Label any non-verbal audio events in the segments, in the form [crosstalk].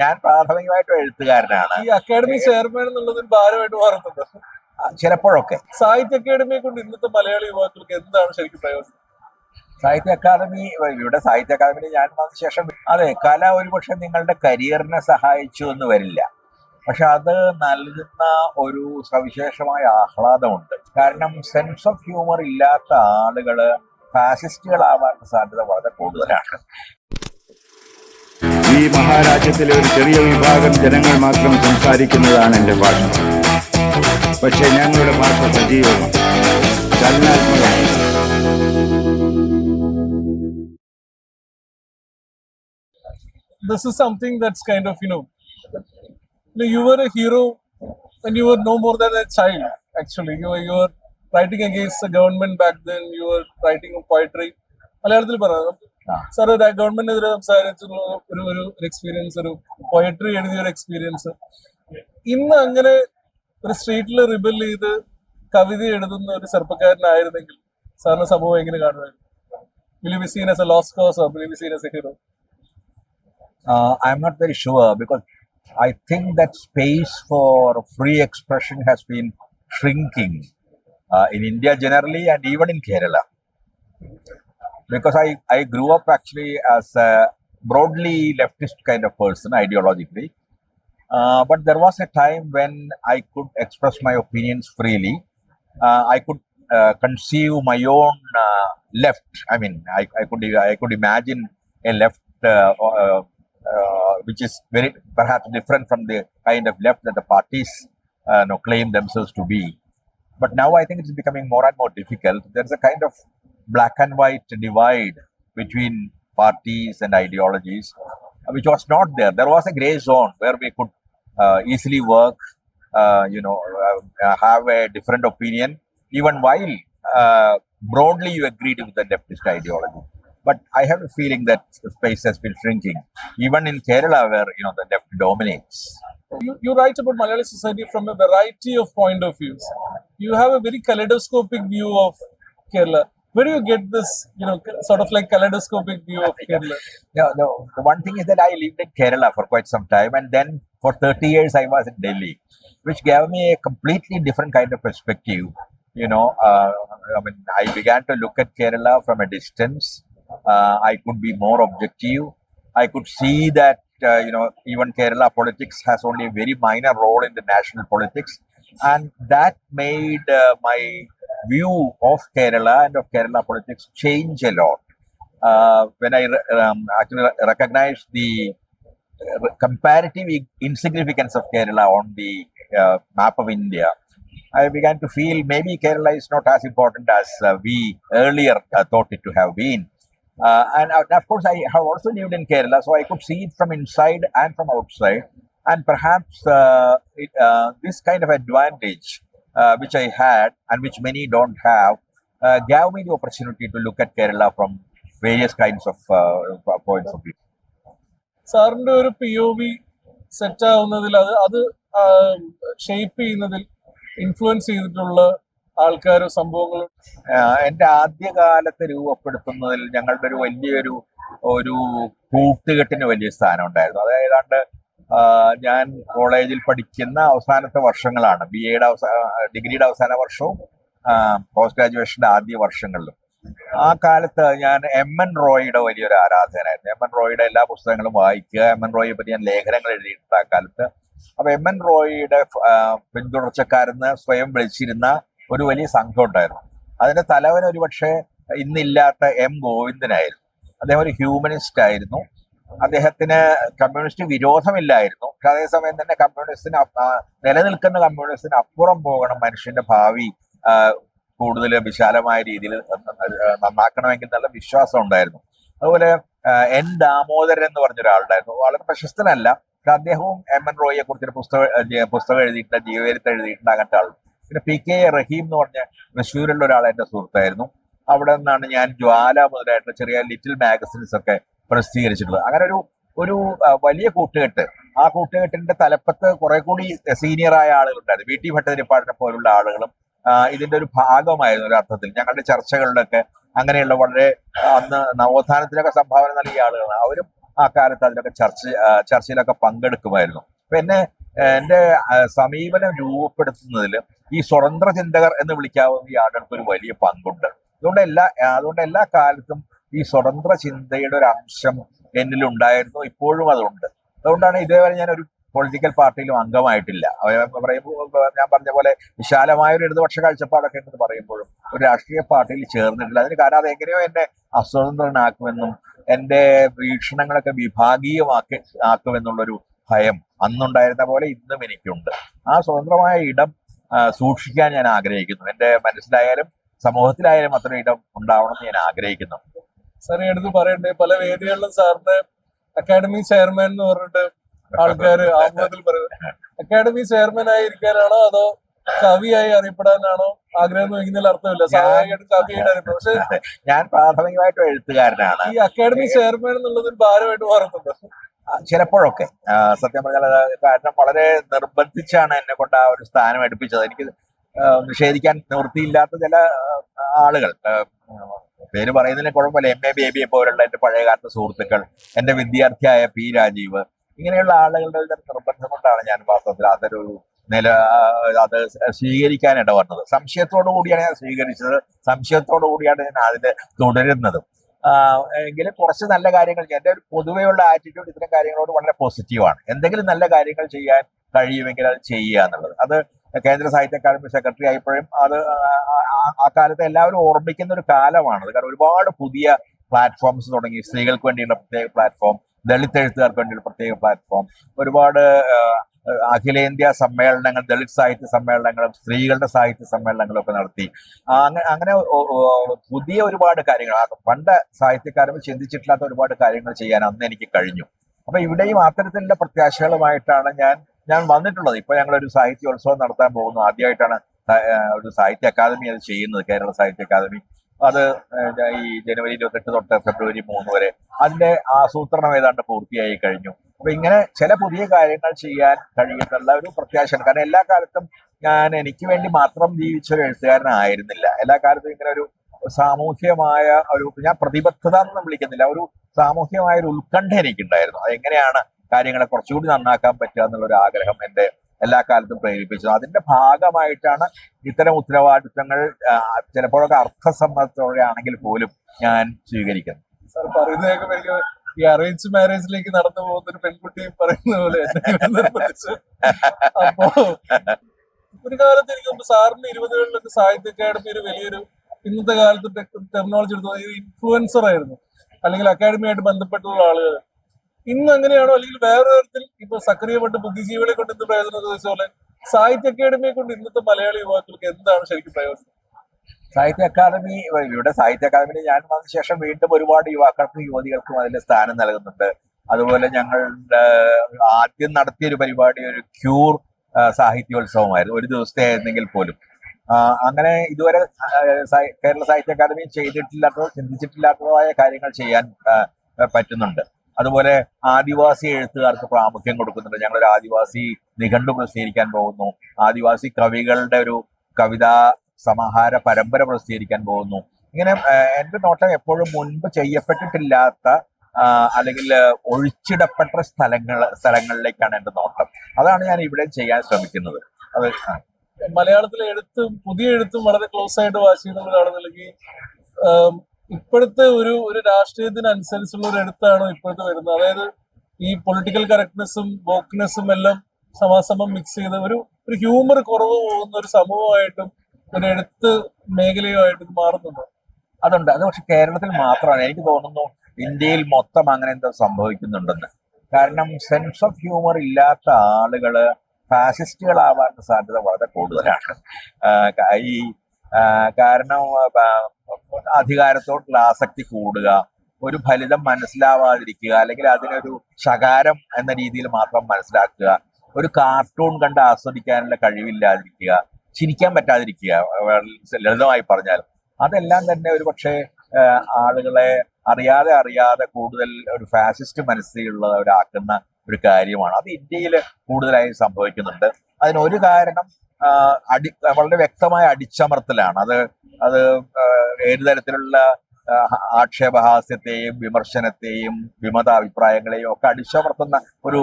ഞാൻ പ്രാഥമികമായിട്ട് എഴുത്തുകാരനാണ്. ഈ അക്കാഡമി ചെയർമാൻ എന്നുള്ളത് ഭാരമായിട്ട് മാറുന്നുണ്ട്? ചിലപ്പോഴൊക്കെ. സാഹിത്യ അക്കാദമിയെ കൊണ്ട് ഇന്നത്തെ മലയാളി യുവാക്കൾക്ക് എന്താണ് ശരിക്കും പ്രയോജനം? സാഹിത്യ അക്കാദമി ഇവിടെ സാഹിത്യ അക്കാദമിയിൽ ഞാൻ വന്ന ശേഷം അതെ കല ഒരുപക്ഷെ നിങ്ങളുടെ കരിയറിനെ സഹായിച്ചു എന്ന് വരില്ല. പക്ഷെ അത് നൽകുന്ന ഒരു സവിശേഷമായ ആഹ്ലാദമുണ്ട്. കാരണം സെൻസ് ഓഫ് ഹ്യൂമർ ഇല്ലാത്ത ആളുകൾ ഫാസിസ്റ്റുകളാവാൻ സാധ്യത വളരെ കൂടുതലാണ്. ഈ മഹാരാജ്യത്തിലെ ഒരു ചെറിയ വിഭാഗം ജനങ്ങൾ മാത്രം സംസാരിക്കുന്നതാണ് എന്റെ ഭാഷ പക്ഷേ ഞങ്ങളുടെ ഭാഷ സജീവമാണ് ചലനാത്മകമാണ് this is something that's kind of you know, you know, you were a hero when you were no more than a child actually you were, you were writing against the government back then you were writing poetry മലയാളത്തിൽ പറയാം sir ഗവൺമെന്റിനെതിരെ സംസാരിച്ചുള്ള ഒരു ഒരു experience ഒരു poetry എഴുതിയ ഒരു experience ഇന്ന് അങ്ങനെ ഒരു സ്ട്രീറ്റിൽ റിബൽ ചെയ്ത് കവിത എഴുതുന്ന ഒരു ചെറുപ്പക്കാരനായിരുന്നെങ്കിൽ സാറിന് സംഭവം എങ്ങനെ കാണുമായിരുന്നു? Will be seen as a loss cause or will be seen as a hero I I'm not very sure because I think that space for free expression has been shrinking in India generally and and in Kerala. Because I, I grew up actually as a broadly leftist kind of person ideologically. Uh, but there was a time when I could express my opinions freely. Uh, I could uh, conceive my own uh, left. I mean, I, I could I could imagine a left uh, uh, which is very perhaps different from the kind of left that the parties uh, know, claim themselves to be. But now I think it's becoming more and more difficult. There's a kind of black and white divide between parties and ideologies, uh, which was not there. There was a gray zone where we could uh, easily work, uh, you know, uh, uh, have a different opinion, even while uh, broadly you agreed with the leftist ideology. But I have a feeling that space has been shrinking, even in Kerala, where you know the left dominates. you, you write about Malayali society from a variety of point of views. You have a very kaleidoscopic view of Kerala. Where do you get this, you know, sort of like kaleidoscopic view of Kerala? No, no. The one thing is that I lived in Kerala for quite some time, and then for 30 years I was in Delhi, which gave me a completely different kind of perspective. You know, uh, I mean, I began to look at Kerala from a distance. Uh, I could be more objective. I could see that uh, you know even Kerala politics has only a very minor role in the national politics, and that made uh, my view of Kerala and of Kerala politics change a lot uh, when I um, actually re- recognized the uh, comparative insignificance of Kerala on the uh, map of India, I began to feel maybe Kerala is not as important as uh, we earlier uh, thought it to have been. Uh, and of course, I have also lived in Kerala, so I could see it from inside and from outside. And perhaps it, this kind of advantage, uh, which I had and which many don't have, uh, gave me the opportunity to look at Kerala from various kinds of uh, points of view. സാറിന്റെ ഒരു P O V set ആവുന്നതിൽ അത് അത് shape ചെയ്യുന്നതിൽ influence ചെയ്തിട്ടുള്ള ആൾക്കാരും സംഭവങ്ങളും എന്റെ ആദ്യകാലത്ത് രൂപപ്പെടുത്തുന്നതിൽ ഞങ്ങളുടെ ഒരു വലിയൊരു ഒരു കൂട്ടുകെട്ടിന് വലിയ സ്ഥാനം ഉണ്ടായിരുന്നു അത് ഏതാണ്ട് ഞാൻ കോളേജിൽ പഠിക്കുന്ന അവസാനത്തെ വർഷങ്ങളാണ്. ബി എയുടെ അവസാന ഡിഗ്രിയുടെ അവസാന വർഷവും പോസ്റ്റ് ഗ്രാജുവേഷന്റെ ആദ്യ വർഷങ്ങളിലും. ആ കാലത്ത് ഞാൻ എം എൻ റോയിയുടെ വലിയൊരു ആരാധകനായിരുന്നു. എം എൻ റോയിയുടെ എല്ലാ പുസ്തകങ്ങളും വായിക്കുക എം എൻ റോയിയെ പറ്റി ഞാൻ ലേഖനങ്ങൾ എഴുതിയിട്ടുണ്ട് ആ കാലത്ത്. അപ്പൊ എം എൻ റോയിയുടെ പിന്തുടർച്ചക്കാരെന്ന് സ്വയം വിളിച്ചിരുന്ന ഒരു വലിയ സംഘം ഉണ്ടായിരുന്നു. അതിന്റെ തലവൻ ഒരുപക്ഷെ ഇന്നില്ലാത്ത എം ഗോവിന്ദനായിരുന്നു. അദ്ദേഹം ഒരു ഹ്യൂമനിസ്റ്റ് ആയിരുന്നു. അദ്ദേഹത്തിന് കമ്മ്യൂണിസ്റ്റ് വിരോധമില്ലായിരുന്നു. പക്ഷെ അതേസമയം തന്നെ കമ്മ്യൂണിസ്റ്റിന് നിലനിൽക്കുന്ന കമ്മ്യൂണിസ്റ്റിന് അപ്പുറം പോകണം മനുഷ്യന്റെ ഭാവി കൂടുതൽ വിശാലമായ രീതിയിൽ നന്നാക്കണമെങ്കിൽ നല്ല വിശ്വാസം ഉണ്ടായിരുന്നു. അതുപോലെ എൻ ദാമോദരൻ എന്ന് പറഞ്ഞ ഒരാളുണ്ടായിരുന്നു വളരെ പ്രശസ്തനല്ല. പക്ഷെ അദ്ദേഹവും എം എൻ റോയിയെ കുറിച്ചൊരു പുസ്തകം പുസ്തകം എഴുതിയിട്ടുണ്ട് ജീവചരിത്രം എഴുതിയിട്ടുണ്ട് അങ്ങനത്തെ ആൾ പിന്നെ പി കെ റഹീം എന്ന് പറഞ്ഞ തൃശ്ശൂരിലുള്ള ഒരാൾ എന്റെ സുഹൃത്തായിരുന്നു. അവിടെ നിന്നാണ് ഞാൻ ജ്വാല മുതലായിട്ടുള്ള ചെറിയ ലിറ്റിൽ മാഗസിൻസ് ഒക്കെ പ്രസിദ്ധീകരിച്ചിട്ടുള്ളത്. അങ്ങനെ ഒരു ഒരു വലിയ കൂട്ടുകെട്ട്. ആ കൂട്ടുകെട്ടിന്റെ തലപ്പത്ത് കുറെ കൂടി സീനിയറായ ആളുകളുണ്ടായിരുന്നു. വി ടി ഭട്ടതിരിപ്പാടിനെ പോലുള്ള ആളുകളും ഇതിന്റെ ഒരു ഭാഗമായിരുന്നു ഒരു അർത്ഥത്തിൽ. ഞങ്ങളുടെ ചർച്ചകളിലൊക്കെ അങ്ങനെയുള്ള വളരെ അന്ന് നവോത്ഥാനത്തിനൊക്കെ സംഭാവന നൽകിയ ആളുകളാണ്. അവരും ആ കാലത്ത് അതിലൊക്കെ ചർച്ച ചർച്ചയിലൊക്കെ പങ്കെടുക്കുമായിരുന്നു. അപ്പൊ എന്നെ എന്റെ സമീപനം രൂപപ്പെടുത്തുന്നതിൽ ഈ സ്വതന്ത്ര ചിന്തകർ എന്ന് വിളിക്കാവുന്ന ഈ ആളുകൾക്ക് ഒരു വലിയ പങ്കുണ്ട്. അതുകൊണ്ട് എല്ലാ അതുകൊണ്ട് എല്ലാ കാലത്തും ഈ സ്വതന്ത്ര ചിന്തയുടെ ഒരു അംശം എന്നിലുണ്ടായിരുന്നു. ഇപ്പോഴും അതുണ്ട്. അതുകൊണ്ടാണ് ഇതേവരെ ഞാൻ ഒരു പൊളിറ്റിക്കൽ പാർട്ടിയിലും അംഗമായിട്ടില്ല. പറയുമ്പോൾ ഞാൻ പറഞ്ഞ പോലെ വിശാലമായ ഒരു ഇടതുപക്ഷ കാഴ്ചപ്പാടൊക്കെ ഉണ്ടെന്ന് പറയുമ്പോഴും ഒരു രാഷ്ട്രീയ പാർട്ടിയിൽ ചേർന്നിട്ടില്ല. അതിന് കാരണം അത് എങ്ങനെയോ എന്നെ അസ്വതന്ത്രനാക്കുമെന്നും എന്റെ വീക്ഷണങ്ങളൊക്കെ വിഭാഗീയമാക്കി ആക്കുമെന്നുള്ളൊരു ഭയം അന്നുണ്ടായിരുന്ന പോലെ ഇന്നും എനിക്കുണ്ട്. ആ സ്വതന്ത്രമായ ഇടം സൂക്ഷിക്കാൻ ഞാൻ ആഗ്രഹിക്കുന്നു. എന്റെ മനസ്സിലായാലും സമൂഹത്തിലായാലും അത്ര ഇടം ഉണ്ടാവണം എന്ന് ഞാൻ ആഗ്രഹിക്കുന്നു. സാർ എടുത്ത് പറയണ്ടേ പല വേദികളിലും സാറിന്റെ അക്കാഡമി ചെയർമാൻ എന്ന് പറഞ്ഞിട്ട് ആൾക്കാര് ആമുഖത്തിൽ പറയുന്നത് അക്കാഡമി ചെയർമാൻ ആയി ഇരിക്കാനാണോ അതോ കവിയായി അറിയപ്പെടാനാണോ ആഗ്രഹം എന്ന് വയ്ക്കുന്നതിൽ അർത്ഥമില്ല. സ്വാഭാവികമായിട്ടും കവിയായിട്ട് അറിയപ്പെടും പക്ഷെ ഞാൻ പ്രാഥമികമായിട്ട് എഴുത്തുകാരനാണ്. ഈ അക്കാഡമി ചെയർമാൻ എന്നുള്ളത് ഒരു ഭാരമായിട്ട് മാറുന്നുണ്ട്. ചിലപ്പോഴൊക്കെ. സത്യം പറഞ്ഞാൽ കാരണം വളരെ നിർബന്ധിച്ചാണ് എന്നെ കൊണ്ട് ആ ഒരു സ്ഥാനം എടുപ്പിച്ചത്. എനിക്ക് നിഷേധിക്കാൻ നിവൃത്തിയില്ലാത്ത ചില ആളുകൾ പേര് പറയുന്നതിന് കുഴപ്പമില്ല. എം എ ബേബിയെ പോലുള്ള എന്റെ പഴയകാലത്തെ സുഹൃത്തുക്കൾ എന്റെ വിദ്യാർത്ഥിയായ പി രാജീവ് ഇങ്ങനെയുള്ള ആളുകളുടെ ഒരു നിർബന്ധം കൊണ്ടാണ് ഞാൻ വാസ്തവത്തിൽ അതൊരു നില അത് സ്വീകരിക്കാൻ ഇടവന്നത് സംശയത്തോടു കൂടിയാണ് ഞാൻ സ്വീകരിച്ചത്. സംശയത്തോടു കൂടിയാണ് ഞാൻ അതിൽ തുടരുന്നതും. എങ്കിലും കുറച്ച് നല്ല കാര്യങ്ങൾ എന്റെ ഒരു പൊതുവെയുള്ള ആറ്റിറ്റ്യൂഡ് ഇത്തരം കാര്യങ്ങളോട് വളരെ പോസിറ്റീവാണ് എന്തെങ്കിലും നല്ല കാര്യങ്ങൾ ചെയ്യാൻ കഴിയുമെങ്കിൽ അത് ചെയ്യുക എന്നുള്ളത്. അത് കേന്ദ്ര സാഹിത്യ അക്കാദമി സെക്രട്ടറി ആയപ്പോഴും അത് ആ- കാലത്ത് എല്ലാവരും ഓർമ്മിക്കുന്ന ഒരു കാലമാണത് കാരണം ഒരുപാട് പുതിയ പ്ലാറ്റ്ഫോംസ് തുടങ്ങി. സ്ത്രീകൾക്ക് വേണ്ടിയുള്ള പ്രത്യേക പ്ലാറ്റ്ഫോം ദളിത് എഴുത്തുകാർക്ക് വേണ്ടിയുള്ള പ്രത്യേക പ്ലാറ്റ്ഫോം ഒരുപാട് അഖിലേന്ത്യാ സമ്മേളനങ്ങൾ ദളിത് സാഹിത്യ സമ്മേളനങ്ങളും സ്ത്രീകളുടെ സാഹിത്യ സമ്മേളനങ്ങളും ഒക്കെ നടത്തി. അങ്ങനെ അങ്ങനെ പുതിയ ഒരുപാട് കാര്യങ്ങൾ. പണ്ട് സാഹിത്യക്കാരും ചിന്തിച്ചിട്ടില്ലാത്ത ഒരുപാട് കാര്യങ്ങൾ ചെയ്യാൻ അന്ന് എനിക്ക് കഴിഞ്ഞു. അപ്പൊ ഇവിടെയും അത്തരത്തിലുള്ള പ്രത്യാശകളുമായിട്ടാണ് ഞാൻ ഞാൻ വന്നിട്ടുള്ളത്. ഇപ്പൊ ഞങ്ങൾ ഒരു സാഹിത്യോത്സവം നടത്താൻ പോകുന്നു. ആദ്യമായിട്ടാണ് ഒരു സാഹിത്യ അക്കാദമി അത് ചെയ്യുന്നത്. കേരള സാഹിത്യ അക്കാദമി. അത് ഈ ജനുവരി ഇരുപത്തെട്ട് തൊട്ട് ഫെബ്രുവരി മൂന്ന് വരെ അതിന്റെ ആസൂത്രണം ഏതാണ്ട് പൂർത്തിയായി കഴിഞ്ഞു. അപ്പൊ ഇങ്ങനെ ചില പുതിയ കാര്യങ്ങൾ ചെയ്യാൻ കഴിയുന്നുള്ള ഒരു പ്രത്യാശയാണ് കാരണം എല്ലാ കാലത്തും ഞാൻ എനിക്ക് വേണ്ടി മാത്രം ജീവിച്ച ഒരു എഴുത്തുകാരനായിരുന്നില്ല. എല്ലാ കാലത്തും ഇങ്ങനെ ഒരു സാമൂഹ്യമായ ഒരു ഞാൻ പ്രതിബദ്ധത എന്ന് വിളിക്കുന്നില്ല. ഒരു സാമൂഹ്യമായ ഒരു ഉത്കണ്ഠ എനിക്കുണ്ടായിരുന്നു. അതെങ്ങനെയാണ് കാര്യങ്ങളെ കുറച്ചുകൂടി നന്നാക്കാൻ പറ്റുക എന്നുള്ള ഒരു ആഗ്രഹം എന്റെ എല്ലാ കാലത്തും പ്രേരിപ്പിച്ചത്. അതിന്റെ ഭാഗമായിട്ടാണ് ഇത്തരം ഉത്തരവാദിത്തങ്ങൾ ചിലപ്പോഴൊക്കെ അർത്ഥസമ്മതത്തോടെ ആണെങ്കിൽ പോലും ഞാൻ സ്വീകരിക്കുന്നത്. സാർ പറയുന്നത് കേൾക്കുമ്പോ എനിക്ക് ഈ അറേഞ്ച് മാരേജിലേക്ക് നടന്നു പോകുന്ന ഒരു പെൺകുട്ടി പറയുന്ന പോലെ ഒരു കാലത്ത് എനിക്ക് സാറിന്റെ ഇരുപതുകളിലൊക്കെ സാഹിത്യ അക്കാദമി ഒരു വലിയൊരു ഇന്നത്തെ കാലത്ത് ടെക്നോളജി എടുത്തു. ഇൻഫ്ലുവൻസർ ആയിരുന്നു. അല്ലെങ്കിൽ അക്കാദമിയായിട്ട് ബന്ധപ്പെട്ടുള്ള ആളുകൾ. ഇന്ന് അങ്ങനെയാണോ അല്ലെങ്കിൽ വേറെ തരത്തിൽ ഇപ്പൊ സക്രിയ ബുദ്ധിജീവികളെ കൊണ്ട് എന്ത് പ്രയോജനം ചോദിച്ച പോലെ സാഹിത്യ അക്കാദമിയെ കൊണ്ട് ഇന്നത്തെ മലയാളി യുവാക്കൾക്ക് എന്താണ് ശരിക്കും പ്രയോജനം? സാഹിത്യ അക്കാദമി ഇവിടെ സാഹിത്യ അക്കാദമിയിൽ ഞാൻ വന്ന ശേഷം വീണ്ടും ഒരുപാട് യുവാക്കൾക്കും യുവതികൾക്കും അതിൽ സ്ഥാനം നൽകുന്നുണ്ട്. അതുപോലെ ഞങ്ങളുടെ ആദ്യം നടത്തിയ ഒരു പരിപാടി ഒരു ക്യൂർ സാഹിത്യോത്സവമായിരുന്നു. ഒരു ദിവസത്തെ ആയിരുന്നെങ്കിൽ പോലും. അങ്ങനെ ഇതുവരെ കേരള സാഹിത്യ അക്കാദമി ചെയ്തിട്ടില്ലാത്തതോ ചിന്തിച്ചിട്ടില്ലാത്തതോ ആയ കാര്യങ്ങൾ ചെയ്യാൻ പറ്റുന്നുണ്ട്. അതുപോലെ ആദിവാസി എഴുത്തുകാർക്ക് പ്രാമുഖ്യം കൊടുക്കുന്നുണ്ട്. ഞങ്ങളൊരു ആദിവാസി നിഘണ്ടു പ്രസിദ്ധീകരിക്കാൻ പോകുന്നു. ആദിവാസി കവികളുടെ ഒരു കവിതാ സമാഹാര പരമ്പര പ്രസിദ്ധീകരിക്കാൻ പോകുന്നു. ഇങ്ങനെ എന്റെ നോട്ടം എപ്പോഴും മുൻപ് ചെയ്യപ്പെട്ടിട്ടില്ലാത്ത അല്ലെങ്കിൽ ഒഴിച്ചിടപ്പെട്ട സ്ഥലങ്ങൾ സ്ഥലങ്ങളിലേക്കാണ് എന്റെ നോട്ടം. അതാണ് ഞാൻ ഇവിടെ ചെയ്യാൻ ശ്രമിക്കുന്നത്. അത് മലയാളത്തിലെ എഴുത്തും പുതിയ എഴുത്തും വളരെ ക്ലോസ് ആയിട്ട് ആം, ഇപ്പോഴത്തെ ഒരു ഒരു രാഷ്ട്രീയത്തിനനുസരിച്ചുള്ള ഒരു എടുത്താണോ ഇപ്പോഴത്തെ വരുന്നത്? അതായത് ഈ പൊളിറ്റിക്കൽ കറക്റ്റ്നെസ്സും വോക്ക്നെസ്സും എല്ലാം സമാസമം മിക്സ് ചെയ്ത് ഒരു ഒരു ഹ്യൂമർ കുറവ് പോകുന്ന ഒരു സമൂഹമായിട്ടും ഒരു എഴുത്ത് മേഖലയുമായിട്ട് ഇത് മാറുന്നുണ്ടോ? അതുണ്ട്. അത് പക്ഷെ കേരളത്തിൽ മാത്രമാണ്. എനിക്ക് തോന്നുന്നു ഇന്ത്യയിൽ മൊത്തം അങ്ങനെ എന്തോ സംഭവിക്കുന്നുണ്ടെന്ന്. കാരണം സെൻസ് ഓഫ് ഹ്യൂമർ ഇല്ലാത്ത ആളുകൾ ഫാസിസ്റ്റുകളാവാൻ സാധ്യത വളരെ കൂടുതലാണ്. ഈ കാരണം അധികാരത്തോടുള്ള ആസക്തി കൂടുക ഒരു ഫലിതം മനസ്സിലാവാതിരിക്കുക അല്ലെങ്കിൽ അതിനൊരു ശകാരം എന്ന രീതിയിൽ മാത്രം മനസ്സിലാക്കുക ഒരു കാർട്ടൂൺ കണ്ട് ആസ്വദിക്കാനുള്ള കഴിവില്ലാതിരിക്കുക ചിരിക്കാൻ പറ്റാതിരിക്കുക ലളിതമായി പറഞ്ഞാൽ. അതെല്ലാം തന്നെ ഒരു പക്ഷേ ആളുകളെ അറിയാതെ അറിയാതെ കൂടുതൽ ഒരു ഫാസിസ്റ്റ് മനസ്സിലുള്ളവരാക്കുന്ന ഒരു കാര്യമാണ്. അത് ഇന്ത്യയിൽ കൂടുതലായി സംഭവിക്കുന്നുണ്ട്. അതിനൊരു കാരണം അടി വളരെ വ്യക്തമായ അടിച്ചമർത്തലാണ്. അത് അത് ഏത് തരത്തിലുള്ള ആക്ഷേപഹാസ്യത്തെയും വിമർശനത്തെയും വിമതാഭിപ്രായങ്ങളെയും ഒക്കെ അടിച്ചമർത്തുന്ന ഒരു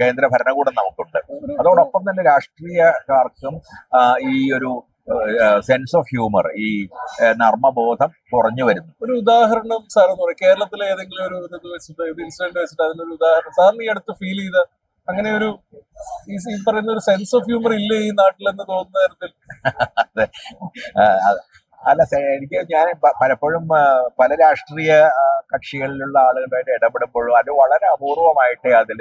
കേന്ദ്ര ഭരണകൂടം നമുക്കുണ്ട്. അതോടൊപ്പം തന്നെ രാഷ്ട്രീയക്കാർക്കും ഈ ഒരു സെൻസ് ഓഫ് ഹ്യൂമർ ഈ നർമ്മബോധം കുറഞ്ഞു വരുന്നു. ഒരു ഉദാഹരണം സാർ എന്ന് പറയും. കേരളത്തിലെ ഏതെങ്കിലും ഒരു ഇത് വെച്ചിട്ട് ഇൻസിഡന്റ് വെച്ചിട്ട് അതിനൊരു ഉദാഹരണം. സാറിന് ഈ അടുത്ത് ഫീൽ ചെയ്ത അങ്ങനെ ഒരു ഈ പറയുന്ന ഒരു സെൻസ് ഓഫ് ഹ്യൂമർ ഇല്ല ഈ നാട്ടിലെന്ന് തോന്നുന്ന തരത്തിൽ. [laughs] അല്ല എനിക്ക് ഞാൻ പലപ്പോഴും പല രാഷ്ട്രീയ കക്ഷികളിലുള്ള ആളുകളുമായിട്ട് ഇടപെടുമ്പോഴും അത് വളരെ അപൂർവമായിട്ട് അതിൽ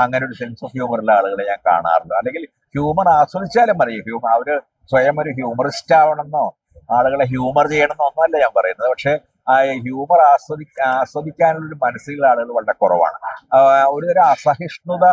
അങ്ങനെ ഒരു സെൻസ് ഓഫ് ഹ്യൂമറുള്ള ആളുകളെ ഞാൻ കാണാറുള്ളൂ അല്ലെങ്കിൽ ഹ്യൂമർ ആസ്വദിച്ചാലും പറയും ഹ്യൂമർ അവർ സ്വയം ഒരു ഹ്യൂമറിസ്റ്റ് ആവണമെന്നോ ആളുകളെ ഹ്യൂമർ ചെയ്യണമെന്നോ ഒന്നുമല്ല ഞാൻ പറയുന്നത്. പക്ഷെ ഹ്യൂമർ ആസ്വദി ആസ്വദിക്കാനുള്ള ഒരു മനസ്സിലുള്ള ആളുകൾ വളരെ കുറവാണ്. ഒരുതരം ഒരു തരം അസഹിഷ്ണുത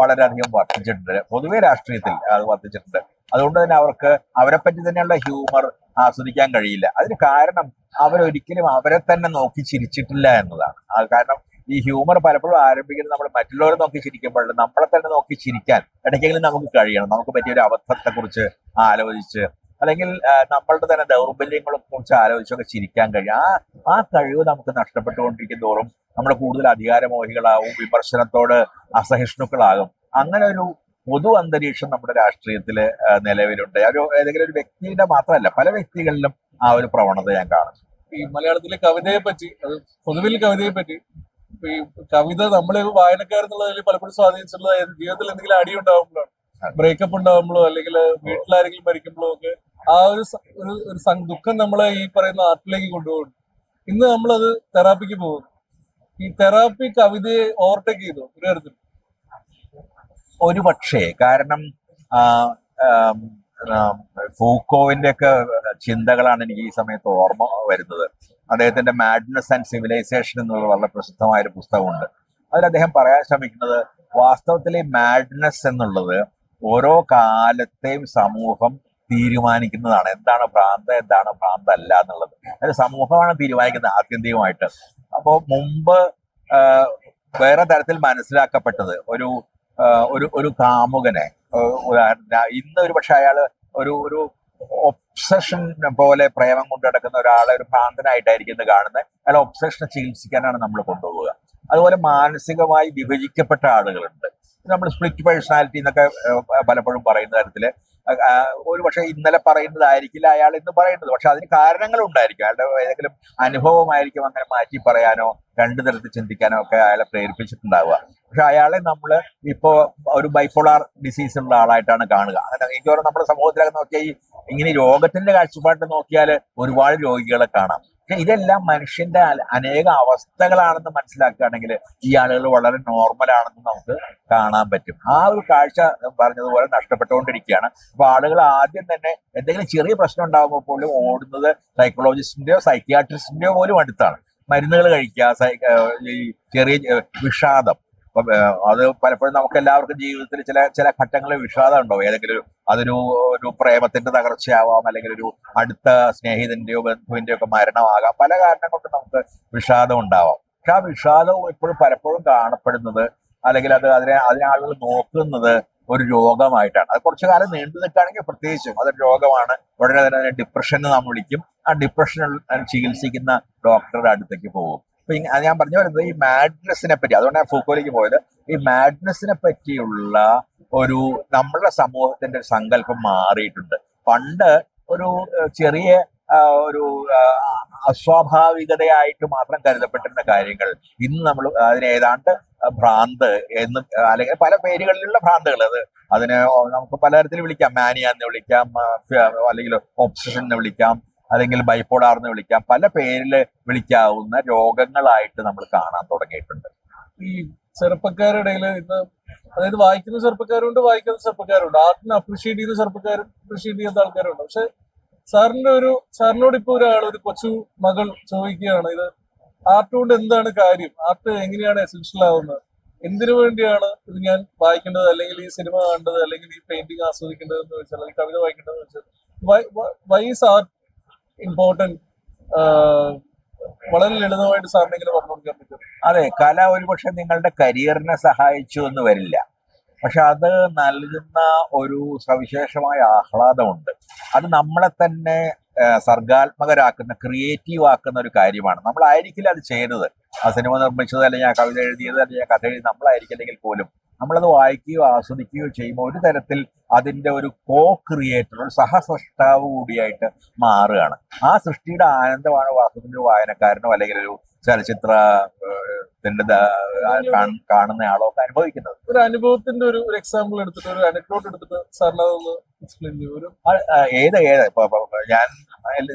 വളരെയധികം വർദ്ധിച്ചിട്ടുണ്ട്. പൊതുവെ രാഷ്ട്രീയത്തിൽ അത് വർദ്ധിച്ചിട്ടുണ്ട്. അതുകൊണ്ട് തന്നെ അവർക്ക് അവരെ പറ്റി തന്നെയുള്ള ഹ്യൂമർ ആസ്വദിക്കാൻ കഴിയില്ല. അതിന് കാരണം അവരൊരിക്കലും അവരെ തന്നെ നോക്കി ചിരിച്ചിട്ടില്ല എന്നതാണ്. അത് കാരണം ഈ ഹ്യൂമർ പലപ്പോഴും ആരംഭിക്കുന്നത് നമ്മൾ മറ്റുള്ളവരെ നോക്കി ചിരിക്കുമ്പോൾ നമ്മളെ തന്നെ നോക്കി ചിരിക്കാൻ ഇടയ്ക്കെങ്കിലും നമുക്ക് കഴിയണം. നമുക്ക് പറ്റിയ ഒരു അബദ്ധത്തെക്കുറിച്ച് ആലോചിച്ച് അല്ലെങ്കിൽ നമ്മളുടെ തന്നെ ദൗർബല്യങ്ങളെ കുറിച്ച് ആലോചിച്ചൊക്കെ ചിരിക്കാൻ കഴിയും. ആ ആ കഴിവ് നമുക്ക് നഷ്ടപ്പെട്ടുകൊണ്ടിരിക്കും തോറും നമ്മൾ കൂടുതൽ അധികാരമോഹികളാവും വിമർശനത്തോട് അസഹിഷ്ണുക്കളാകും. അങ്ങനെ ഒരു പൊതു അന്തരീക്ഷം നമ്മുടെ രാഷ്ട്രീയത്തിൽ നിലവിലുണ്ട്. ഒരു ഏതെങ്കിലും ഒരു വ്യക്തിയുടെ മാത്രമല്ല പല വ്യക്തികളിലും ആ ഒരു പ്രവണത ഞാൻ കാണുന്നു ഈ മലയാളത്തിലെ കവിതയെ പറ്റി അത് പൊതുവിൽ കവിതയെ പറ്റി ഈ കവിത നമ്മളെ വായനക്കാരെന്നുള്ളതിൽ പലപ്പോഴും സ്വാധീനിച്ചിട്ടുള്ളത് ജീവിതത്തിൽ എന്തെങ്കിലും അടി ബ്രേക്കപ്പ് ഉണ്ടാവുമ്പോഴോ അല്ലെങ്കിൽ വീട്ടിലാരെങ്കിലും മരിക്കുമ്പോഴോ ഒക്കെ ആ ഒരു ഒരു ദുഃഖം നമ്മളെ ഈ പറയുന്ന ആർട്ടിലേക്ക് കൊണ്ടുപോകുന്നു ഇന്ന് നമ്മളത് തെറാപ്പിക്ക് പോകുന്നു ഈ തെറാപ്പി കവിതയെ ഓവർടേക്ക് ചെയ്തു ഒരു തരത്തിൽ ഒരു പക്ഷേ കാരണം ഫൂക്കോവിന്റെ ഒക്കെ ചിന്തകളാണ് എനിക്ക് ഈ സമയത്ത് ഓർമ്മ വരുന്നത്. അദ്ദേഹത്തിന്റെ മാഡ്നസ് ആൻഡ് സിവിലൈസേഷൻ എന്നുള്ള വളരെ പ്രസിദ്ധമായ ഒരു പുസ്തകമുണ്ട്. അതിൽ അദ്ദേഹം പറയാൻ ശ്രമിക്കുന്നത് വാസ്തവത്തിൽ ഈ മാഡ്നസ് എന്നുള്ളത് ഓരോ കാലത്തെയും സമൂഹം തീരുമാനിക്കുന്നതാണ്. എന്താണ് ഭ്രാന്ത് എന്താണ് ഭ്രാന്തല്ല എന്നുള്ളത്. അതായത് സമൂഹമാണ് തീരുമാനിക്കുന്നത് ആത്യന്തികമായിട്ട്. അപ്പോൾ മുമ്പ് വേറെ തരത്തിൽ മനസ്സിലാക്കപ്പെട്ടത് ഒരു ഒരു ഒരു കാമുകനെ. ഉദാഹരണത്തിന് ഇന്ന് ഒരു പക്ഷെ അയാൾ ഒരു ഒരു ഒബ്സഷൻ പോലെ പ്രേമം കൊണ്ട് നടക്കുന്ന ഒരാളെ ഒരു ഭ്രാന്തനായിട്ടായിരിക്കും ഇന്ന് കാണുന്നത്. അയാളെ ഒബ്സഷനെ ചികിത്സിക്കാനാണ് നമ്മൾ കൊണ്ടുപോവുക. അതുപോലെ മാനസികമായി വിഭജിക്കപ്പെട്ട ആളുകളുണ്ട്. നമ്മൾ സ്പ്ലിറ്റ് പേഴ്സണാലിറ്റി എന്നൊക്കെ പലപ്പോഴും പറയുന്ന തരത്തിൽ ഒരു പക്ഷെ ഇന്നലെ പറയുന്നതായിരിക്കില്ല അയാൾ ഇന്ന് പറയുന്നത്. പക്ഷെ അതിന് കാരണങ്ങൾ ഉണ്ടായിരിക്കും അയാളുടെ ഏതെങ്കിലും അനുഭവമായിരിക്കും അങ്ങനെ മാറ്റി പറയാനോ രണ്ടു തരത്തിൽ ചിന്തിക്കാനോ ഒക്കെ അയാളെ പ്രേരിപ്പിച്ചിട്ടുണ്ടാവുക. പക്ഷെ അയാളെ നമ്മൾ ഇപ്പോ ഒരു ബൈപ്പോളാർ ഡിസീസ് ഉള്ള ആളായിട്ടാണ് കാണുക. അങ്ങനെ എനിക്ക് നമ്മുടെ സമൂഹത്തിലൊക്കെ നോക്കിയാൽ ഇങ്ങനെ രോഗത്തിന്റെ കാഴ്ചപ്പാട്ട് നോക്കിയാൽ ഒരുപാട് രോഗികളെ കാണാം. ഇതെല്ലാം മനുഷ്യന്റെ അനേക അവസ്ഥകളാണെന്ന് മനസ്സിലാക്കുകയാണെങ്കിൽ ഈ ആളുകൾ വളരെ നോർമൽ ആണെന്ന് നമുക്ക് കാണാൻ പറ്റും. ആ ഒരു കാഴ്ച പറഞ്ഞതുപോലെ നഷ്ടപ്പെട്ടുകൊണ്ടിരിക്കുകയാണ്. അപ്പൊ ആളുകൾ ആദ്യം തന്നെ എന്തെങ്കിലും ചെറിയ പ്രശ്നം ഉണ്ടാകുമ്പോൾ പോലും ഓടുന്നത് സൈക്കോളജിസ്റ്റിന്റെയോ സൈക്യാട്രിസ്റ്റിന്റെയോ പോലും അടുത്താണ്. മരുന്നുകൾ കഴിക്കുക ഈ ചെറിയ വിഷാദം. അത് പലപ്പോഴും നമുക്ക് എല്ലാവർക്കും ജീവിതത്തിൽ ചില ചില ഘട്ടങ്ങളിൽ വിഷാദം ഉണ്ടാവും. ഏതെങ്കിലും ഒരു അതൊരു ഒരു പ്രേമത്തിന്റെ തകർച്ചയാവാം അല്ലെങ്കിൽ ഒരു അടുത്ത സ്നേഹിതന്റെയോ ബന്ധുവിന്റെയോ ഒക്കെ മരണമാകാം. പല കാരണം കൊണ്ട് നമുക്ക് വിഷാദം ഉണ്ടാവാം. പക്ഷെ ആ വിഷാദവും ഇപ്പോഴും പലപ്പോഴും കാണപ്പെടുന്നത് അല്ലെങ്കിൽ അത് അതിനെ അതിനെ ആളുകൾ നോക്കുന്നത് ഒരു രോഗമായിട്ടാണ്. അത് കുറച്ചു കാലം നീണ്ടു നിൽക്കുകയാണെങ്കിൽ പ്രത്യേകിച്ചും അതൊരു രോഗമാണ്. ഉടനെ തന്നെ ഡിപ്രഷൻ എന്ന് നാം വിളിക്കും. ആ ഡിപ്രഷൻ ചികിത്സിക്കുന്ന ഡോക്ടറുടെ അടുത്തേക്ക് പോകും. അപ്പൊ ഞാൻ പറഞ്ഞു വരുന്നത് ഈ മാഡ്നസിനെ പറ്റി. അതുകൊണ്ടാണ് ഫൂക്കോയിലേക്ക് പോയത്. ഈ മാഡ്നസിനെ പറ്റിയുള്ള ഒരു നമ്മുടെ സമൂഹത്തിന്റെ ഒരു സങ്കല്പം മാറിയിട്ടുണ്ട്. പണ്ട് ഒരു ചെറിയ ഒരു അസ്വാഭാവികതയായിട്ട് മാത്രം കരുതപ്പെട്ടിരുന്ന കാര്യങ്ങൾ ഇന്ന് നമ്മൾ അതിനെ ഏതാണ്ട് ഭ്രാന്ത് എന്ന് അല്ലെങ്കിൽ പല പേരുകളിലുള്ള ഭ്രാന്തുകൾ അത്. അതിനെ നമുക്ക് പലതരത്തിൽ വിളിക്കാം. മാനിയ എന്ന് വിളിക്കാം അല്ലെങ്കിൽ ഒബ്സഷൻ എന്ന് വിളിക്കാം. അല്ലെങ്കിൽ ബൈപ്പോളാർ എന്ന് വിളിക്കാം. പല പേരിൽ വിളിക്കാവുന്ന രോഗങ്ങളായിട്ട് നമ്മൾ കാണാൻ തുടങ്ങിയിട്ടുണ്ട്. ഈ ചെറുപ്പക്കാരുടെ ഇന്ന് അതായത് വായിക്കുന്ന ചെറുപ്പക്കാരുണ്ട് വായിക്കുന്ന ചെറുപ്പക്കാരുണ്ട് ആർട്ടിനെ അപ്രീഷിയേറ്റ് ചെയ്യുന്ന ചെറുപ്പക്കാരും അപ്രീഷിയേറ്റ് ചെയ്യാത്ത ആൾക്കാരുണ്ട് പക്ഷെ സാറിന്റെ ഒരു സാറിനോട് ഇപ്പൊ ഒരാൾ ഒരു കൊച്ചു മകൾ ചോദിക്കുകയാണ്. ഇത് ആർട്ട് കൊണ്ട് എന്താണ് കാര്യം? ആർട്ട് എങ്ങനെയാണ് എസെൻഷ്യൽ ആവുന്നത്? എന്തിനു വേണ്ടിയാണ് ഇത് ഞാൻ വായിക്കേണ്ടത്? അല്ലെങ്കിൽ ഈ സിനിമ കാണേണ്ടത് അല്ലെങ്കിൽ ഈ പെയിന്റിങ് ആസ്വദിക്കേണ്ടത് എന്ന് വെച്ചാൽ അല്ലെങ്കിൽ കവിത വായിക്കേണ്ടതെന്ന് വെച്ചാൽ വൈ വൈ ആർട്ട് ഇമ്പോർട്ടന്റ് വളരെ ലളിതമായിട്ട് സാറിന് ഇങ്ങനെ പറഞ്ഞു കൊടുക്കാൻ പറ്റും. അതെ കല ഒരുപക്ഷെ നിങ്ങളുടെ കരിയറിനെ സഹായിച്ചു എന്ന് വരില്ല. പക്ഷെ അത് നൽകുന്ന ഒരു സവിശേഷമായ ആഹ്ലാദമുണ്ട്. അത് നമ്മളെ തന്നെ സർഗാത്മകരാക്കുന്ന ക്രിയേറ്റീവ് ആക്കുന്ന ഒരു കാര്യമാണ്. നമ്മളായിരിക്കില്ല അത് ചെയ്യുന്നത് ആ സിനിമ നിർമ്മിച്ചത് അല്ലെങ്കിൽ ആ കവിത എഴുതിയത് അല്ലെങ്കിൽ കഥ എഴുതി നമ്മളായിരിക്കില്ലെങ്കിൽ പോലും നമ്മളത് വായിക്കുകയോ ആസ്വദിക്കുകയോ ചെയ്യുമ്പോൾ ഒരു തരത്തിൽ അതിന്റെ ഒരു കോ ക്രിയേറ്റർ ഒരു സഹസൃഷ്ടാവ് കൂടിയായിട്ട് മാറുകയാണ്. ആ സൃഷ്ടിയുടെ ആനന്ദമാണ് വാസ്തുവിന്റെ ഒരു വായനക്കാരനോ അല്ലെങ്കിൽ ഒരു ചലച്ചിത്ര കാണുന്നയാളോ ആ കാണുന്ന ആളോ ഒക്കെ അനുഭവിക്കുന്നത്. ഒരു അനുഭവത്തിന്റെ ഒരു എക്സാമ്പിൾ എടുത്തിട്ട് ഒരു അനക്ഡോട്ട് എടുത്തിട്ട് സാറിന് അതൊന്ന് എക്സ്പ്ലെയിൻ ചെയ്യൂ. ഏത് ഏത്? ഞാൻ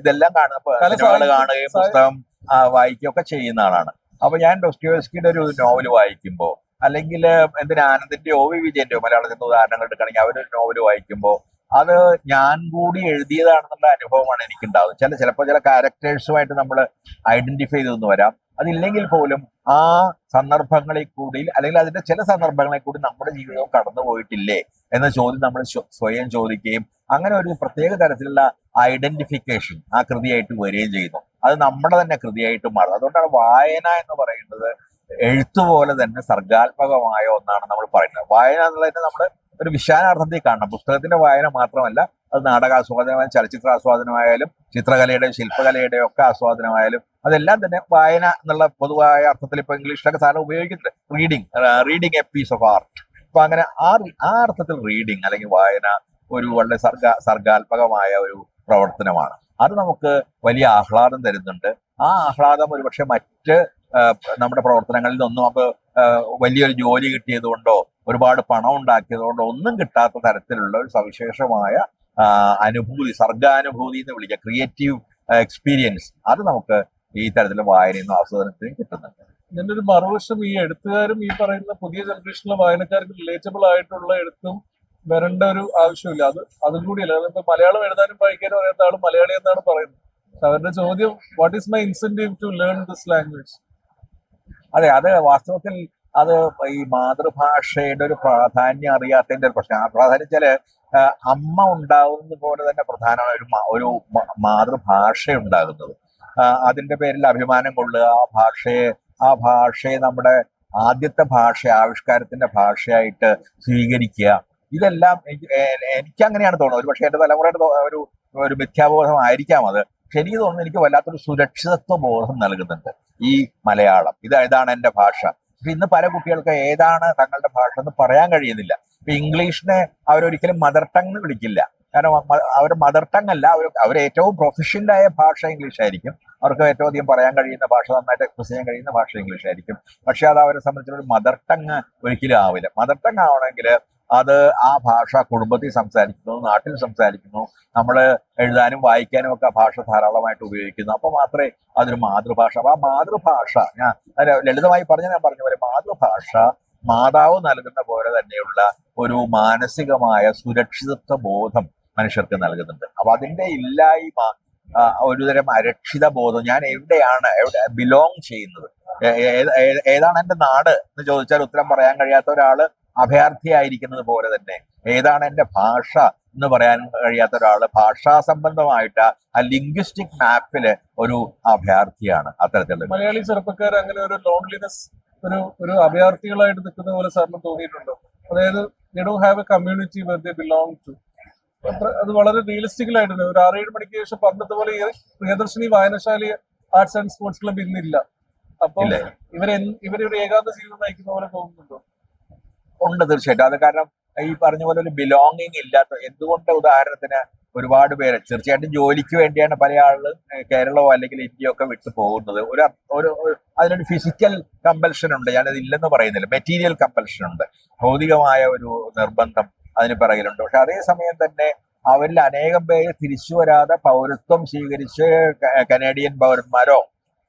ഇതെല്ലാം കാണുന്ന കാണുകയും പുസ്തകം വായിക്കുകയൊക്കെ വായിക്കുകയും ചെയ്യുന്ന ആളാണ്. അപ്പൊ ഞാൻ ഡോസ്റ്റിയോസ്കിയുടെ ഒരു നോവൽ വായിക്കുമ്പോൾ അല്ലെങ്കിൽ എന്തിനാ ആനന്ദിന്റെയോ വി വിജയന്റെയോ മലയാളത്തിൽ നിന്ന് ഉദാഹരണങ്ങൾ എടുക്കുകയാണെങ്കിൽ അവരൊരു നോവൽ വായിക്കുമ്പോൾ അത് ഞാൻ കൂടി എഴുതിയതാണെന്നുള്ള അനുഭവമാണ് എനിക്ക് എനിക്കുണ്ടാവുന്നത്. ചില ചിലപ്പോൾ ചില ക്യാരക്ടേഴ്സുമായിട്ട് നമ്മൾ ഐഡന്റിഫൈ ചെയ്തെന്ന് വരാം. അതില്ലെങ്കിൽ പോലും ആ സന്ദർഭങ്ങളിൽ കൂടി അല്ലെങ്കിൽ അതിന്റെ ചില സന്ദർഭങ്ങളിൽ കൂടി നമ്മുടെ ജീവിതവും കടന്നു പോയിട്ടില്ലേ എന്ന ചോദ്യം നമ്മൾ സ്വയം ചോദിക്കുകയും അങ്ങനെ ഒരു പ്രത്യേക തരത്തിലുള്ള ഐഡന്റിഫിക്കേഷൻ ആ കൃതിയായിട്ട് വരികയും ചെയ്യുന്നു. അത് നമ്മുടെ തന്നെ കൃതിയായിട്ട് മാറും. അതുകൊണ്ടാണ് വായന എന്ന് പറയുന്നത് എഴുത്ത് പോലെ തന്നെ സർഗാത്മകമായ ഒന്നാണ് നമ്മൾ പറയുന്നത്. വായന എന്നുള്ളതിനെ നമ്മൾ ഒരു വിശാലാർത്ഥത്തിൽ കാണണം. പുസ്തകത്തിന്റെ വായന മാത്രമല്ല അത് നാടകാസ്വാദനമായാലും ചലച്ചിത്ര ആസ്വാദനമായാലും ചിത്രകലയുടെയും ശില്പകലയുടെയും ഒക്കെ ആസ്വാദനമായാലും അതെല്ലാം തന്നെ വായന എന്നുള്ള പൊതുവായ അർത്ഥത്തിൽ ഇപ്പൊ ഇംഗ്ലീഷിലൊക്കെ സാധനം ഉപയോഗിക്കുന്നുണ്ട്. Reading reading a piece of art അപ്പൊ അങ്ങനെ ആ ആ അർത്ഥത്തിൽ റീഡിങ് അല്ലെങ്കിൽ വായന ഒരു വളരെ സർഗ സർഗാത്മകമായ ഒരു പ്രവർത്തനമാണ്. അത് നമുക്ക് വലിയ ആഹ്ലാദം തരുന്നുണ്ട്. ആ ആഹ്ലാദം ഒരുപക്ഷെ മറ്റ് നമ്മുടെ പ്രവർത്തനങ്ങളിൽ ഒന്നും അപ്പോൾ വലിയൊരു ജോലി കിട്ടിയത് കൊണ്ടോ ഒരുപാട് പണം ഉണ്ടാക്കിയത് കൊണ്ടോ ഒന്നും കിട്ടാത്ത തരത്തിലുള്ള ഒരു സവിശേഷമായ അനുഭൂതി സർഗാനുഭൂതി എന്ന് വിളിക്കുക ക്രിയേറ്റീവ് എക്സ്പീരിയൻസ് അത് നമുക്ക് ഈ തരത്തിലെ വായനയും ആസ്വാദനത്തിനും കിട്ടുന്നുണ്ട്. ഇതിന്റെ ഒരു മറുവശം ഈ എഴുത്തുകാരും ഈ പറയുന്ന പുതിയ ജനറേഷനിലെ വായനക്കാർക്ക് റിലേറ്റബിൾ ആയിട്ടുള്ള എഴുത്തും വരേണ്ട ഒരു ആവശ്യമില്ല അത് അതും കൂടിയല്ല. അതിപ്പോ മലയാളം എഴുതാനും വായിക്കാനും അറിയാത്ത ആൾ മലയാളി എന്നാണ് പറയുന്നത്. അവരുടെ ചോദ്യം what is my incentive to learn this language അതെ അത് വാസ്തവത്തിൽ അത് ഈ മാതൃഭാഷയുടെ ഒരു പ്രാധാന്യം അറിയാത്തതിന്റെ ഒരു പ്രശ്നം. ആ പ്രാധാന്യം വെച്ചാൽ അമ്മ ഉണ്ടാവുന്നത് പോലെ തന്നെ പ്രധാനമായ ഒരു ഒരു മാതൃഭാഷ ഉണ്ടാകുന്നത്. അതിന്റെ പേരിൽ അഭിമാനം കൊള്ളുക ആ ഭാഷയെ ആ ഭാഷയെ നമ്മുടെ ആദ്യത്തെ ഭാഷ ആവിഷ്കാരത്തിന്റെ ഭാഷയായിട്ട് സ്വീകരിക്കുക. ഇതെല്ലാം എനിക്ക് അങ്ങനെയാണ് തോന്നുന്നത്. ഒരു പക്ഷേ എന്റെ തലമുറയുടെ ഒരു ഒരു മിഥ്യാബോധമായിരിക്കാം അത്. എനിക്ക് തോന്നുന്നു എനിക്ക് വല്ലാത്തൊരു സുരക്ഷിതത്വ ബോധം നൽകുന്നുണ്ട് ഈ മലയാളം. ഇത് ഇതാണ് എന്റെ ഭാഷ. പക്ഷെ ഇന്ന് പല കുട്ടികൾക്ക് ഏതാണ് തങ്ങളുടെ ഭാഷ എന്ന് പറയാൻ കഴിയുന്നില്ല. ഇപ്പൊ ഇംഗ്ലീഷിനെ അവരൊരിക്കലും മദർ ടങ് വിളിക്കില്ല. കാരണം അവർ മദർ ടങ് അല്ല അവർ അവർ ഏറ്റവും ആയ ഭാഷ ഇംഗ്ലീഷ് ആയിരിക്കും. അവർക്ക് ഏറ്റവും അധികം പറയാൻ കഴിയുന്ന ഭാഷ നന്നായിട്ട് എക്സ്പ്രസ് ചെയ്യാൻ കഴിയുന്ന ഭാഷ ഇംഗ്ലീഷ് ആയിരിക്കും. പക്ഷെ അത് അവരെ സംബന്ധിച്ചൊരു മദർ ടങ് ഒരിക്കലും ആവില്ല. മദർ ടങ് ആവണമെങ്കിൽ അത് ആ ഭാഷ കുടുംബത്തിൽ സംസാരിക്കുന്നു നാട്ടിൽ സംസാരിക്കുന്നു. നമ്മൾ എഴുതാനും വായിക്കാനും ഒക്കെ ഭാഷ ധാരാളമായിട്ട് ഉപയോഗിക്കുന്നു. അപ്പൊ മാത്രമേ അതൊരു മാതൃഭാഷ. ആ മാതൃഭാഷ ഞാൻ ലളിതമായി പറഞ്ഞ ഞാൻ പറഞ്ഞ പോലെ മാതൃഭാഷ മാതാവ് നൽകുന്ന പോലെ തന്നെയുള്ള ഒരു മാനസികമായ സുരക്ഷിതത്വ ബോധം മനുഷ്യർക്ക് നൽകുന്നുണ്ട്. അപ്പൊ അതിന്റെ ഇല്ലായ്മ ഒരുതരം അരക്ഷിത ബോധം ഞാൻ എവിടെയാണ് എവിടെ ബിലോങ് ചെയ്യുന്നത്? ഏതാണ് എന്റെ നാട് എന്ന് ചോദിച്ചാൽ ഉത്തരം പറയാൻ കഴിയാത്ത ഒരാൾ അഭയാർത്ഥിയായിരിക്കുന്നത് പോലെ തന്നെ. ഏതാണ് എന്റെ ഭാഷ എന്ന് പറയാൻ കഴിയാത്ത ഒരാൾ ഭാഷാ സംബന്ധമായിട്ട് ആ ലിംഗ്വിസ്റ്റിക് മാപ്പിൽ ഒരു അഭയാർത്ഥിയാണ് അത്തരത്തിലുള്ള മലയാളി ചെറുപ്പക്കാർ അങ്ങനെ ഒരു ലോൺലിനെസ് ഒരു ഒരു അഭയാർത്ഥികളായിട്ട് നിൽക്കുന്ന പോലെ സാറിന് തോന്നിയിട്ടുണ്ടോ? അതായത് they do have a community where belong to അത് വളരെ റിയലിസ്റ്റിക്കലായിട്ടുണ്ട് ഒരു ആറേഴ് മണിക്ക് ശേഷം പണ്ടത്തെ പോലെ പ്രിയദർശിനി വായനശാല ആർട്സ് ആൻഡ് സ്പോർട്സ് ക്ലബ് ഇന്നില്ല അപ്പൊ ഇവരെ ഇവരെ ഒരു ഏകാന്ത ജീവിതം നയിക്കുന്ന പോലെ തോന്നുന്നുണ്ടോ? ഉണ്ട് തീർച്ചയായിട്ടും. അത് കാരണം ഈ പറഞ്ഞ പോലെ ഒരു ബിലോങ്ങിങ് ഇല്ലാത്ത എന്തുകൊണ്ട് ഉദാഹരണത്തിന് ഒരുപാട് പേര് തീർച്ചയായിട്ടും ജോലിക്ക് വേണ്ടിയാണ് പല ആളുകളും കേരളമോ അല്ലെങ്കിൽ ഇന്ത്യയോ ഒക്കെ വിട്ടു പോകുന്നത്. ഒരു ഒരു- അതിനൊരു ഫിസിക്കൽ കമ്പൽഷൻ ഉണ്ട്. ഞാനത് ഇല്ലെന്ന് പറയുന്നില്ല. മെറ്റീരിയൽ കമ്പൽഷൻ ഉണ്ട്. ഭൗതികമായ ഒരു നിർബന്ധം അതിന് പിറകിലുണ്ട്. പക്ഷെ അതേസമയം തന്നെ അവരിൽ അനേകം പേര് തിരിച്ചു വരാതെ പൗരത്വം സ്വീകരിച്ച് കനേഡിയൻ പൗരന്മാരോ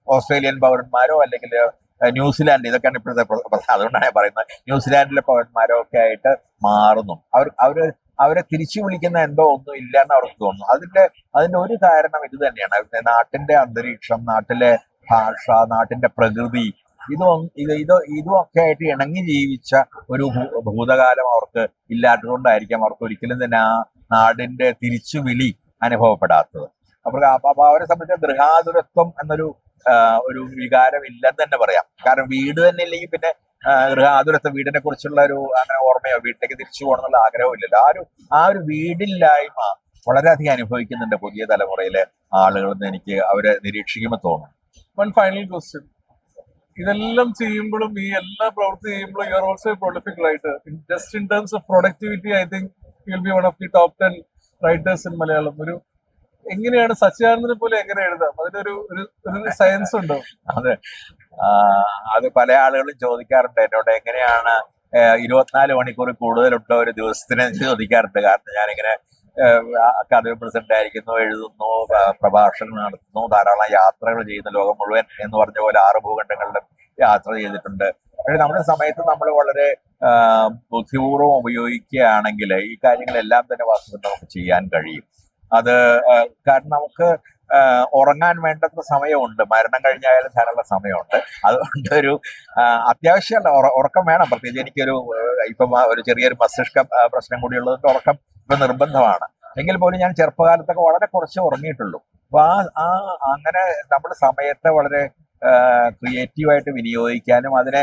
ഓസ്ട്രേലിയൻ പൗരന്മാരോ അല്ലെങ്കിൽ ന്യൂസിലാൻഡ് ഇതൊക്കെയാണ് ഇപ്പോഴത്തെ അതുകൊണ്ടാണ് ഞാൻ പറയുന്നത്. ന്യൂസിലാൻഡിലെ പൗരന്മാരോ ഒക്കെ ആയിട്ട് മാറുന്നു. അവർ അവർ അവരെ തിരിച്ചു വിളിക്കുന്ന എന്തോ ഒന്നും ഇല്ല എന്ന് അവർക്ക് തോന്നുന്നു. അതിന്റെ അതിന്റെ ഒരു കാരണം ഇത് തന്നെയാണ്. നാട്ടിന്റെ അന്തരീക്ഷം നാട്ടിലെ ഭാഷ നാട്ടിന്റെ പ്രകൃതി ഇതും ഇത് ഇത് ഇതുമൊക്കെ ആയിട്ട് ഇണങ്ങി ജീവിച്ച ഒരു ഭൂതകാലം അവർക്ക് ഇല്ലാത്തതുകൊണ്ടായിരിക്കാം അവർക്ക് ഒരിക്കലും തന്നെ ആ നാടിന്റെ തിരിച്ചുവിളി അനുഭവപ്പെടാത്തത്. അവർക്ക് അവരെ സംബന്ധിച്ച ഗൃഹാതുരത്വം എന്നൊരു ഒരു വികാരം ഇല്ലെന്ന് തന്നെ പറയാം. കാരണം വീട് തന്നെ ഇല്ലെങ്കിൽ പിന്നെ ഗൃഹാതുരത്വം വീടിനെ കുറിച്ചുള്ള ഒരു അങ്ങനെ ഓർമ്മയോ വീട്ടിലേക്ക് തിരിച്ചു പോകണം എന്നുള്ള ആഗ്രഹവും ഇല്ലല്ലോ. ആ ഒരു ആ ഒരു വീടില്ലായ്മ വളരെയധികം അനുഭവിക്കുന്നുണ്ട് പുതിയ തലമുറയിലെ ആളുകളെന്ന് എനിക്ക് അവരെ നിരീക്ഷിക്കുമ്പോൾ തോന്നും. വൺ ഫൈനൽ ക്വസ്റ്റ്യൻ ഇതെല്ലാം ചെയ്യുമ്പോഴും ഈ എല്ലാ പ്രവൃത്തി ചെയ്യുമ്പോഴും you are also prolific writer just in terms of productivity I think will be one of the top ten writers in Malayalam ഒരു എങ്ങനെയാണ് സച്ചിദാനന്ദനെ പോലെ എങ്ങനെ എഴുതാം? അതിനൊരു ഒരു സയൻസ് ഉണ്ടോ? അതെ. അത് പല ആളുകളും ചോദിക്കാറുണ്ട് എന്നോട് എങ്ങനെയാണ് ഇരുപത്തിനാല് മണിക്കൂർ കൂടുതലുണ്ടോ ഒരു ദിവസത്തിന് ചോദിക്കാറുണ്ട്. കാരണം ഞാനിങ്ങനെ അക്കാദമി പ്രസിഡന്റ് ആയിരിക്കുന്നു എഴുതുന്നു പ്രഭാഷണം നടത്തുന്നു ധാരാളം യാത്രകൾ ചെയ്യുന്ന ലോകം മുഴുവൻ എന്ന് പറഞ്ഞ പോലെ ആറ് ഭൂഖണ്ഡങ്ങളിലും യാത്ര ചെയ്തിട്ടുണ്ട്. പക്ഷെ നമ്മുടെ സമയത്ത് നമ്മൾ വളരെ ബുദ്ധിപൂർവം ഉപയോഗിക്കുകയാണെങ്കിൽ ഈ കാര്യങ്ങളെല്ലാം തന്നെ വാസ്തവത്തിൽ നമുക്ക് ചെയ്യാൻ കഴിയും. അത് കാരണം നമുക്ക് ഉറങ്ങാൻ വേണ്ടുന്ന സമയമുണ്ട്. മരണം കഴിഞ്ഞായാലും ധാരാളം സമയമുണ്ട്. അതുകൊണ്ട് ഒരു അത്യാവശ്യമല്ല ഉറക്കം വേണം. പ്രത്യേകിച്ച് എനിക്കൊരു ഇപ്പം ഒരു ചെറിയൊരു മസ്തിഷ്ക പ്രശ്നം കൂടി ഉള്ളതുകൊണ്ട് ഉറക്കം ഇപ്പൊ നിർബന്ധമാണ്. എങ്കിൽ പോലും ഞാൻ ചെറുപ്പകാലത്തൊക്കെ വളരെ കുറച്ച് ഉറങ്ങിയിട്ടുള്ളൂ. അപ്പൊ ആ ആ അങ്ങനെ നമ്മുടെ സമയത്തെ വളരെ ക്രിയേറ്റീവായിട്ട് വിനിയോഗിക്കാനും അതിനെ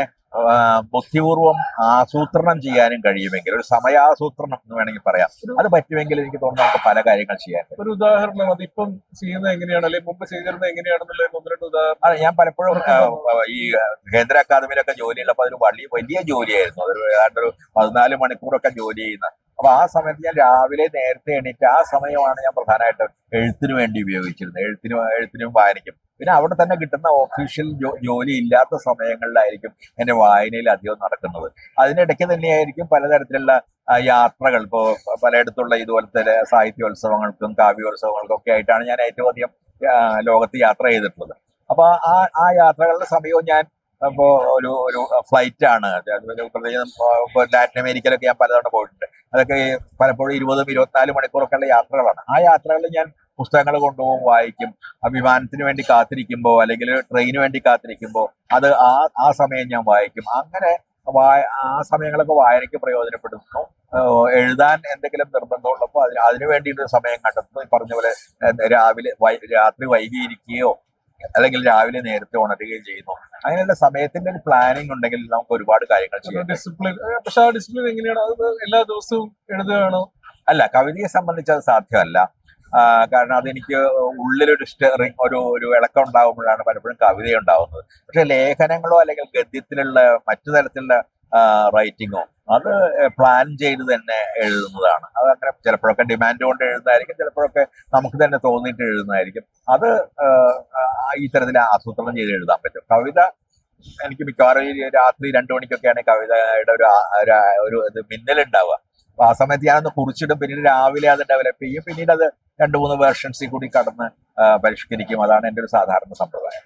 ബുദ്ധിപൂർവം ആസൂത്രണം ചെയ്യാനും കഴിയുമെങ്കിൽ ഒരു സമയാസൂത്രണം എന്ന് വേണമെങ്കിൽ പറയാം. അത് പറ്റുമെങ്കിൽ എനിക്ക് തോന്നുന്നു നമുക്ക് പല കാര്യങ്ങൾ ചെയ്യാൻ. ഒരു ഉദാഹരണം അതിപ്പം ചെയ്യുന്നത് എങ്ങനെയാണ്? അല്ലെങ്കിൽ മുമ്പ് ചെയ്തിരുന്നത് എങ്ങനെയാണെന്നുള്ള ഒന്ന് രണ്ട് ഉദാഹരണം. ഞാൻ പലപ്പോഴും ഈ കേന്ദ്ര അക്കാദമിയിലൊക്കെ ജോലിയുള്ളപ്പോൾ അതൊരു വലിയ വലിയ ജോലിയായിരുന്നു. അതൊരു ഏതാണ്ട് ഒരു പതിനാല് മണിക്കൂറൊക്കെ ജോലി ചെയ്യുന്ന അപ്പൊ ആ സമയത്ത് ഞാൻ രാവിലെ നേരത്തെ എണീറ്റ് ആ സമയമാണ് ഞാൻ പ്രധാനമായിട്ട് എഴുത്തിനു വേണ്ടി ഉപയോഗിച്ചിരുന്നത്. എഴുത്തിനും എഴുത്തിനും വായനയ്ക്കും പിന്നെ അവിടെ തന്നെ കിട്ടുന്ന ഒഫീഷ്യൽ ജോലി ഇല്ലാത്ത സമയങ്ങളിലായിരിക്കും എന്റെ വായനയിൽ അധികം നടക്കുന്നത്. അതിനിടയ്ക്ക് തന്നെയായിരിക്കും പലതരത്തിലുള്ള യാത്രകൾ. ഇപ്പോൾ പലയിടത്തുള്ള ഇതുപോലത്തെ സാഹിത്യോത്സവങ്ങൾക്കും കാവ്യോത്സവങ്ങൾക്കും ഒക്കെ ആയിട്ടാണ് ഞാൻ ഏറ്റവും അധികം ലോകത്ത് യാത്ര ചെയ്തിട്ടുള്ളത്. അപ്പൊ ആ ആ യാത്രകളുടെ സമയവും ഞാൻ ഇപ്പോ ഒരു ഒരു ഫ്ലൈറ്റ് ആണ്. പ്രത്യേകം ലാറ്റിൻ അമേരിക്കയിലൊക്കെ ഞാൻ പലതവണ പോയിട്ടുണ്ട്. അതൊക്കെ പലപ്പോഴും ഇരുപതും ഇരുപത്തിനാല് മണിക്കൂറൊക്കെ ഉള്ള യാത്രകളാണ്. ആ യാത്രകളിൽ ഞാൻ പുസ്തകങ്ങൾ കൊണ്ടുപോകും വായിക്കും വിമാനത്തിന് വേണ്ടി കാത്തിരിക്കുമ്പോൾ അല്ലെങ്കിൽ ട്രെയിന് വേണ്ടി കാത്തിരിക്കുമ്പോൾ അത് ആ ആ സമയം ഞാൻ വായിക്കും. അങ്ങനെ വായ ആ സമയങ്ങളൊക്കെ വായനയ്ക്ക് പ്രയോജനപ്പെടുന്നു. എഴുതാൻ എന്തെങ്കിലും നിർബന്ധമുള്ളപ്പോൾ അതിന് അതിനു വേണ്ടിയിട്ട് സമയം കണ്ടെത്തുന്നു. പറഞ്ഞ പോലെ രാവിലെ രാത്രി വൈകിയിരിക്കുകയോ അല്ലെങ്കിൽ രാവിലെ നേരത്തെ ഉണരുകയും ചെയ്യുന്നു. അങ്ങനെയുള്ള സമയത്തിന്റെ ഒരു പ്ലാനിങ് ഉണ്ടെങ്കിൽ നമുക്ക് ഒരുപാട് കാര്യങ്ങൾ ചെയ്യാം ഡിസിപ്ലിൻ പക്ഷെ ആ ഡിസിപ്ലിൻ എങ്ങനെയാണ്? അത് എല്ലാ ദിവസവും എഴുതുകയാണോ അല്ല കവിതയെ സംബന്ധിച്ച് അത് സാധ്യമല്ല. കാരണം അതെനിക്ക് ഉള്ളിലൊരു സ്റ്റെറിങ് ഒരു ഒരു ഇളക്കം ഉണ്ടാകുമ്പോഴാണ് പലപ്പോഴും കവിത ഉണ്ടാവുന്നത് പക്ഷെ ലേഖനങ്ങളോ അല്ലെങ്കിൽ ഗദ്യത്തിലുള്ള മറ്റു തരത്തിലുള്ള റൈറ്റിങ്ങോ അത് പ്ലാൻ ചെയ്ത് തന്നെ എഴുതുന്നതാണ്. അത് അങ്ങനെ ചിലപ്പോഴൊക്കെ ഡിമാൻഡ് കൊണ്ട് എഴുതുന്നതായിരിക്കും ചിലപ്പോഴൊക്കെ നമുക്ക് തന്നെ തോന്നിയിട്ട് എഴുതുന്നതായിരിക്കും. അത് ഈ തരത്തിൽ ആസൂത്രണം ചെയ്ത് എഴുതാൻ പറ്റും. കവിത എനിക്ക് മിക്കവാറും രാത്രി രണ്ടു മണിക്കൊക്കെയാണ് കവിതയുടെ ഒരു ഒരു ഇത് മിന്നലുണ്ടാവുക. അപ്പൊ ആ സമയത്ത് ഞാനൊന്ന് കുറിച്ചിടും പിന്നീട് രാവിലെ അത് ഡെവലപ്പ് ചെയ്യും പിന്നീട് അത് രണ്ട് മൂന്ന് വേർഷൻസിൽ കൂടി കടന്ന് പരിഷ്കരിക്കും. അതാണ് എന്റെ ഒരു സാധാരണ സമ്പ്രദായം.